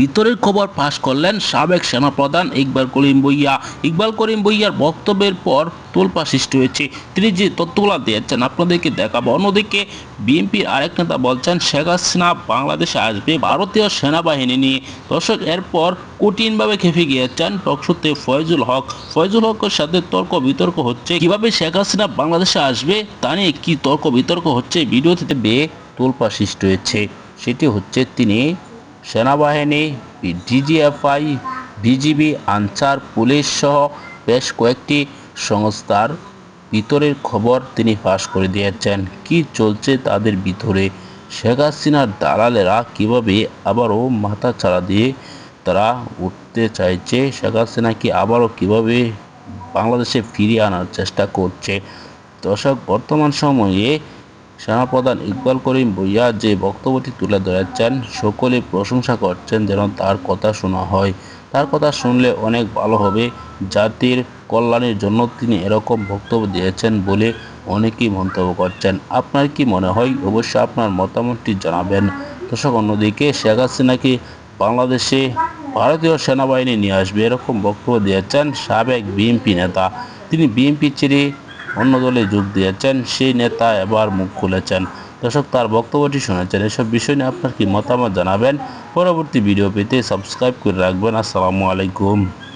ভিতরের খবর ফাঁস করলেন সাবেক সেনাপ্রধান ইকবাল করিম ভুইয়া। ইকবাল করিম ভুইয়ার বক্তব্যের পর তোলপা সৃষ্টি হয়েছে। তিনি যে তথ্যগুলো দিয়েছেন, আপনাদেরকে দেখাবো। অন্যদিকে বিএনপির আরেক নেতা বলছেন, শেখ হাসিনা বাংলাদেশে আসবে ভারতীয় সেনাবাহিনী নিয়ে। দর্শক, এরপর কঠিনভাবে খেপে গিয়েছেন টকশোতে ফয়জুল হক। ফয়জুল হকের সাথে তর্ক বিতর্ক হচ্ছে, কীভাবে শেখ হাসিনা বাংলাদেশে আসবে তা নিয়ে কী তর্ক বিতর্ক হচ্ছে ভিডিওতে বে তোলপা সৃষ্টি হয়েছে। সেটি হচ্ছে তিনি সেনাবাহিনী ডিজিএফআই বিজিবি আনসার, পুলিশ সহ বেশ কয়েকটি সংস্থার ভিতরের খবর তিনি ফাঁস করে দিয়েছেন। কি চলছে তাদের ভিতরে? শেখ হাসিনার দালালেরা কীভাবে আবারও মাথা ছাড়া দিয়ে তারা উঠতে চাইছে? শেখ হাসিনা কি আবারও কীভাবে বাংলাদেশে ফিরিয়ে আনার চেষ্টা করছে? দর্শক, বর্তমান সময়ে সেনাপ্রধান ইকবাল করিম ভুইয়া যে বক্তব্যটি তুলে ধরেছেন, সকলে প্রশংসা করছেন যেন তার কথা শোনা হয়। তার কথা শুনলে অনেক ভালো হবে। জাতির কল্যাণের জন্য তিনি এরকম বক্তব্য দিয়েছেন বলে অনেকেই মন্তব্য করছেন। আপনার কি মনে হয়? অবশ্যই আপনার মতামতটি জানাবেন। দর্শক, অন্যদিকে শেখ হাসিনাকে বাংলাদেশে ভারতীয় সেনাবাহিনী নিয়ে আসবে এরকম বক্তব্য দিয়েছেন সাবেক বিএনপি নেতা। তিনি বিএনপি ছেড়ে অন্য দলে যোগ দিয়েছেন, সেই নেতা এবার মুখ খুলেছেন। দর্শক, তার বক্তব্যটি শুনেছেন। এসব বিষয় নিয়ে আপনার কি মতামত জানাবেন? পরবর্তী ভিডিও পেতে সাবস্ক্রাইব করে রাখবেন। আসসালামু আলাইকুম।